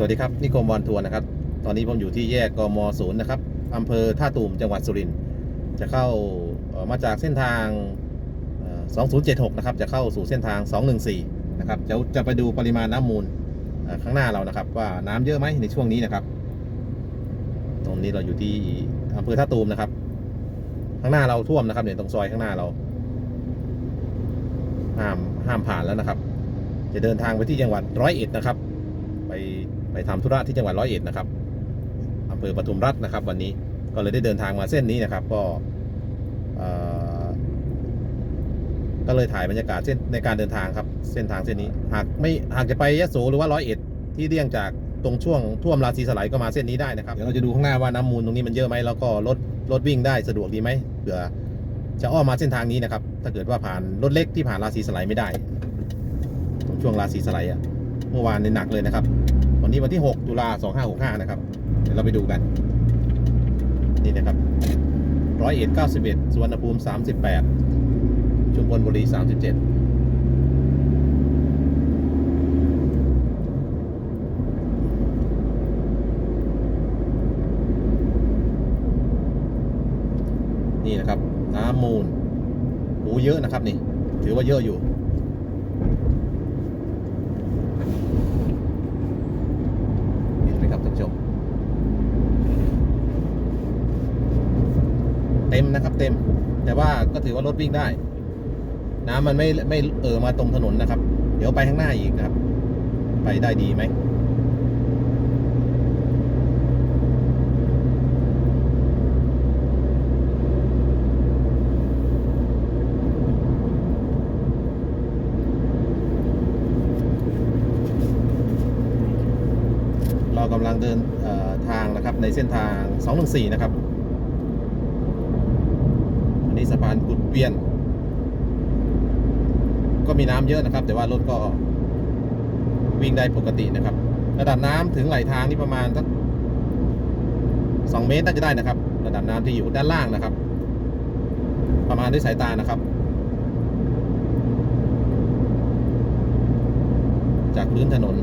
สวัสดีครับนิคมวอนทัวร์นะครับ ตอนนี้ผมอยู่ที่แยกกมศูนย์นะครับอำเภอท่าตูมจังหวัดสุรินทร์จะเข้ามาจากเส้นทาง 2076 นะครับ จะเข้าสู่เส้นทาง 214 นะครับจะจะไปดูปริมาณน้ำมูลข้างหน้าเรานะครับ ว่าน้ำเยอะไหมในช่วงนี้นะครับ ตรงนี้เราอยู่ที่อำเภอท่าตูมนะครับ ข้างหน้าเราท่วมนะครับเนี่ยตรงซอยข้างหน้าเราห้ามห้ามผ่านแล้วนะครับ จะเดินทางไปที่จังหวัดร้อยเอ็ดนะครับ ไปทำธุระที่จังหวัดร้อยเอ็ดนะครับอำเภอปทุมรัฐนะครับ วันนี้ก็เลยได้เดินทางมาเส้นนี้นะครับ ก็ก็เลยถ่ายบรรยากาศเส้นในการเดินทางครับ เส้นทางเส้นนี้ หากไม่หากจะไปยะโสหรือว่าร้อยเอ็ดที่เลี่ยงจากตรงช่วงท่วมราศีสไลด์ก็มาเส้นนี้ได้นะครับ เดี๋ยวเราจะดูข้างหน้าว่าน้ำมูลตรงนี้มันเยอะไหมแล้วก็รถรถวิ่งได้สะดวกดีไหมเผื่อจะอ้อมมาเส้นทางนี้นะครับ ถ้าเกิดว่าผ่านรถเล็กที่ผ่านราศีสไลด์ไม่ได้ ตรงช่วงราศีสไลด์อะเมื่อวานในหนักเลยนะครับ วันนี้วันที่ 6 ตุลา2565 นะครับ เดี๋ยวเราไปดูกัน นี่นะครับร้อยเอ็ดเก้าสิบเอ็ดสุวรรณภูมิ38ชุมพลบุรี37นี่นะครับ น้ำมูลโอ้เยอะนะครับนี่ ถือว่าเยอะอยู่ เห็นไหมครับท่านผู้ชม เต็ม นะครับ เต็ม แต่ว่าก็ถือว่ารถวิ่งได้ น้ำมันไม่ไม่เออมาตรงถนนนะครับ เดี๋ยวไปข้างหน้าอีกนะครับ ไปได้ดีไหมเรากำลังเดินเอ่อทางนะครับในเส้นทาง 214 นะครับ นนี้สะพานกุดเวียน ก็มีน้ำเยอะนะครับ แต่ว่ารถก็วิ่งได้ปกตินะครับ ระดับน้ำถึงไหลทางนี่ประมาณสักสองเมตรน่าจะได้นะครับ ระดับน้ำที่อยู่ด้านล่างนะครับ ประมาณด้วยสายตานะครับ จากพื้นถนน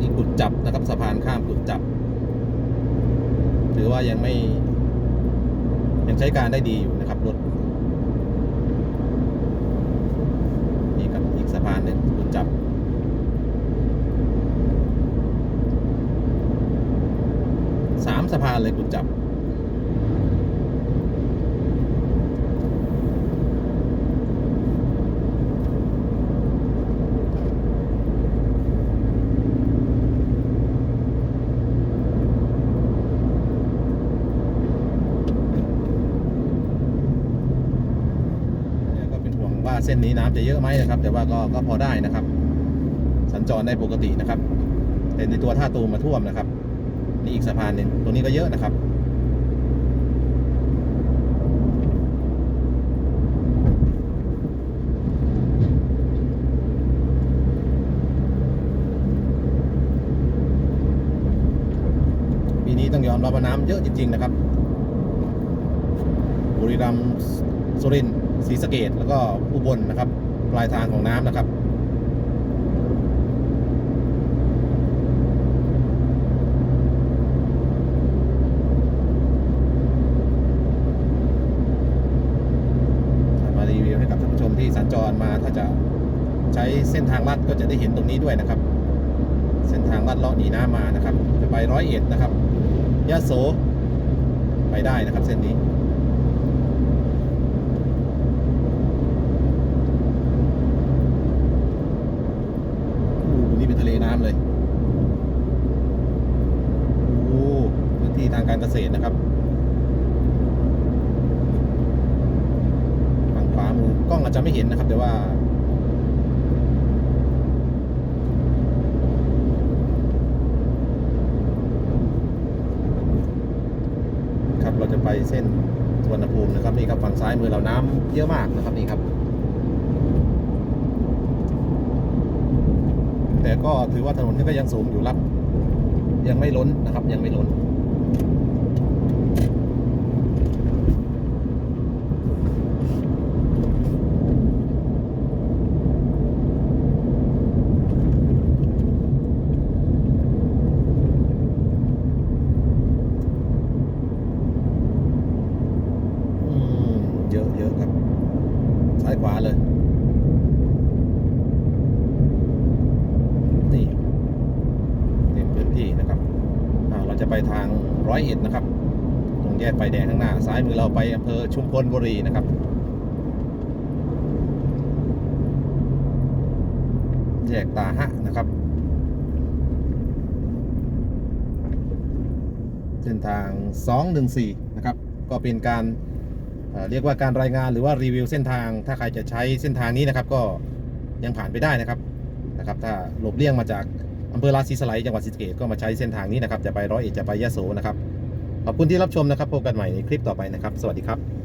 นี่กุดจับนะครับสะพานข้ามกุดจับ ถือว่ายังไม่ยังใช้การได้ดีอยู่นะครับรถนี่ครับอีกสะพานหนึ่งกุณจับสามสะพานเลยกุณจับ เนี่ยก็ เส้นนี้น้ำจะเยอะไหมนะครับ แต่ว่าก็ก็พอได้นะครับ สัญจรได้ปกตินะครับ แต่ในตัวท่าตูมมาท่วมนะครับ นี่อีกสะพานหนึ่งตรงนี้ก็เยอะนะครับปีนี้ต้องยอมรับว่าน้ำเยอะจริง ๆ นะครับ บุรีรัมย์สุรินทร์ ศรีสะเกดแล้วก็อุบลนนะครับ ปลายทางของน้ำนะครับ มารีวิวให้กับท่านผู้ชมที่สัญจรมาถ้าจะใช้เส้นทางลัดก็จะได้เห็นตรงนี้ด้วยนะครับ เส้นทางลัดเลาะหนีน้ำมานะครับ จะไปร้อยเอ็ดนะครับยะโสไปได้นะครับเส้นนี้ อู้นี่เป็นทะเลน้ำเลย โอ้พื้นที่ทางการเกษตรนะครับ ฝั่งขวามือ กล้องอาจจะไม่เห็นนะครับ แต่ว่า ครับเราจะไปเส้นสวนภูมินะครับนี่ครับฝั่งซ้ายมือเราน้ำเยอะมากนะครับนี่ครับ แต่ก็ถือว่าถนนก็ยังสูงอยู่รับ ยังไม่ล้นนะครับ ยังไม่ล้น อะเยอะครับ ซ้ายขวาเลยนี่เต็มพื้นที่นะครับเราจะไปทางร้อยเอ็ดนะครับ ตรงแยกไฟแดงข้างหน้า ซ้ายมือเราไปอำเภอชุมพลบุรีนะครับ แยกตาหะนะครับเส้นทาง 214 นะครับ ก็เป็นการ เรียกว่าการรายงานหรือว่ารีวิวเส้นทาง ถ้าใครจะใช้เส้นทางนี้นะครับ ก็ยังผ่านไปได้นะครับนะครับ ถ้าหลบเลี่ยงมาจากอำเภอราศีสไลจังหวัดศรีสะเกษก็มาใช้เส้นทางนี้นะครับ จะไปร้อยเอ็ดจะไปยะโสนะครับ ขอบคุณที่รับชมนะครับ พบกันใหม่ในคลิปต่อไปนะครับ สวัสดีครับ